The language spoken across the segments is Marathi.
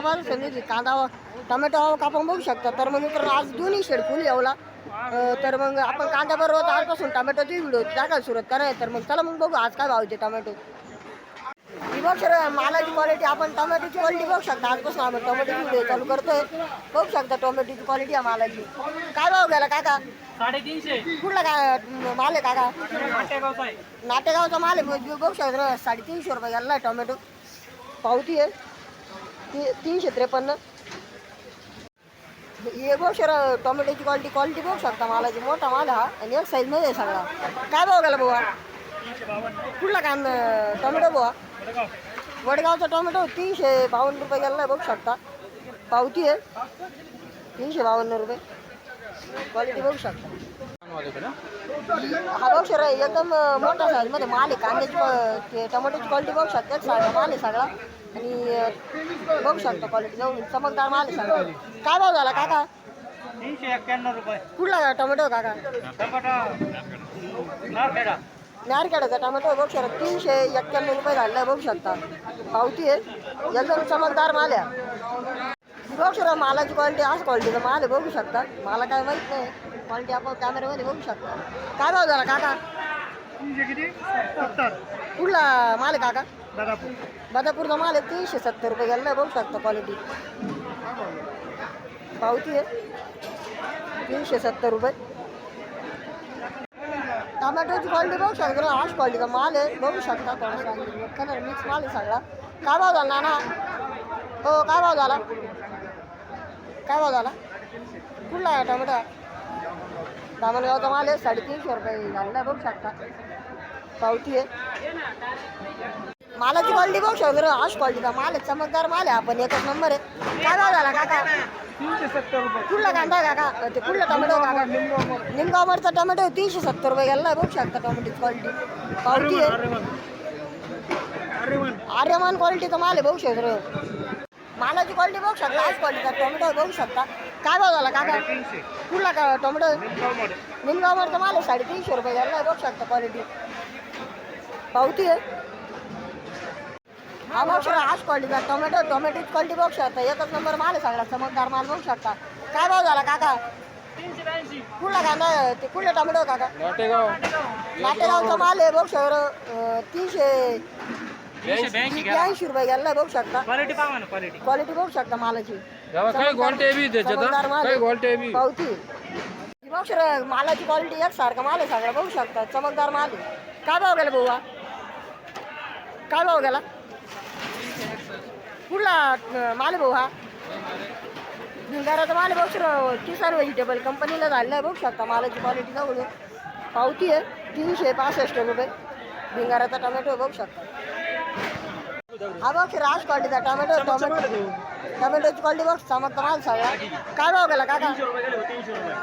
मालाची कांदा टोमॅटो कापून बघू शकता. तर मग मित्रांनो आज दोन्ही शेड फुल येवला. तर मग आपण कांदा बरोबर आजपासून टोमॅटोची व्हिडिओ टाकायला सुरुवात करायची तर मग चला मग बघू आज काय भाव आहे टोमॅटो. ही बघ सर मालाची क्वालिटी आपण टोमॅटोची क्वालिटी बघू शकता. आजपासून आपण टोमॅटोची व्हिडिओ चालू करतोय. बघू शकता टोमॅटोची क्वालिटी आहे मालाची. काय भाव गेला काका? साडेतीनशे. कुठला काय माल आहे काका? नाटेगावचा माल आहे. बघ- शकता साडेतीनशे रुपये गेला टोमॅटो. पावती आहे. ती तीनशे त्रेपन्न. हे बघ सर टोमॅटोची क्वालिटी क्वालिटी बघू शकता मालाची. मोठा माल हा आणि एक साईजमध्ये आहे सगळा. काय भाव गेला बुवा? कुठला काय टोमॅटो बुवा? वडगावचा टोमॅटो तीनशे बावन्न रुपये गेला बघू शकता. पावती आहे. तीनशे बावन्न रुपये. क्वालिटी बघू शकता. हा बघ सर एकदम मोठा साईजमध्ये माल आहे. कांद्याची टोमॅटोची क्वालिटी बघू शकता सगळा माल आहे सगळा. आणि बघू शकता क्वालिटी जाऊन चमकदार माल आहे सगळा. काय भाव झाला काका? तीनशे एक्क्याण्णव रुपये. कुठला टोमॅटो काका? टमाटा. नारखेडा. नारखेडाचा टोमॅटो बघू शकता. तीनशे एक्क्याण्णव रुपये झालेला बघू शकता. पावती आहे. एकदम चमकदार माल आहे. बघू शकता मालाची क्वालिटी आज क्वालिटीचा माल आहे बघू शकता. मला काय माहीत नाही. क्वालिटी आपण कॅमेऱ्यामध्ये बघू शकता. काय भाव झाला काका? कुठला माल आहे काका? दादापूर. बदापूरचा माल आहे तीनशे सत्तर रुपये गेला बघू शकता क्वालिटी पावती आहे. तीनशे सत्तर रुपये. टोमॅटोची क्वालिटी बघू शकता हाच क्वालिटीचा माल आहे बघू शकता थोडासा. कलर मिक्स माल आहे सगळा. काय भाव झाला ना हो काय भाव झाला? काय भाव झाला? कुठला आहे टोमॅटो? दामणगावचा माल आहे साडेतीनशे रुपये झालेला बघू शकता. पावती आहे. मालाची क्वालिटी बघू शकतो रे हाच क्वालिटीचा माल आहे चमकदार माल आहे आपण एकच नंबर आहे. काय भाव झाला काका? तीनशे सत्तर रुपये कुठला कांदा काका? ते कुठला टोमॅटो काका? निमगावरचा टोमॅटो तीनशे सत्तर रुपये गेला बघू शकता टोमॅटोची क्वालिटी पावती आहे. आर्यमान क्वालिटीचा माल आहे बघू शकतो रे मालाची क्वालिटी बघू शकता हाच क्वालिटीचा टोमॅटो बघू शकता. काय भाव झाला काका? कुठला का टोमॅटो निमगाववरचा माल आहे साडेतीनशे रुपये गेला बघू शकता क्वालिटी पावती आहे. हा बघू शकता हाच क्वालिटीचा टोमॅटो टोमॅटोची क्वालिटी बघू शकता. एकच नंबर माल आहे सगळा चमकदार माल बघू शकता. काय भाव झाला काका? कुठला कांदा ते कुठला टोमॅटो काका? नाटेगाव. नाटेगावचा माल आहे बघू शकता. तीनशे ब्याऐंशी रुपये गेला बघू शकता. क्वालिटी पाहा ना क्वालिटी क्वालिटी बघू शकता मालाची. काही क्वालिटी बी चमकदार माल काही आहे. Quality B. पावती. ही बघ सर मालाची क्वालिटी एकसारखा माल आहे सगळा बघू शकता. चमकदार माल आहे. काय भाव गेला भाऊ हा? काय भाव गेला? कुठला अं, माल आहे भाऊ हा भिंगाराचा माल आहे बघ सर किसान व्हेजिटेबल कंपनीला झालेला आहे बघू शकता. मालाची क्वालिटी जवळ पावती आहे तीनशे पासष्ट रुपये. भिंगाराचा टोमॅटो बघू शकता. हा बघ आज क्वालिटीचा टोमॅटो टोमॅटो. टोमॅटोची क्वालिटी बघ चमकता माल सगळा काय भाव गेला काका?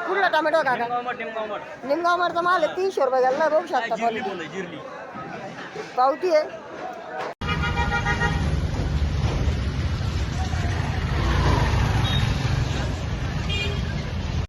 कुठला टोमॅटो काका? निमगावमठ निमगावमरचा माल आहे तीनशे रुपये गेला बघू शकता क्वालिटी पावती आहे.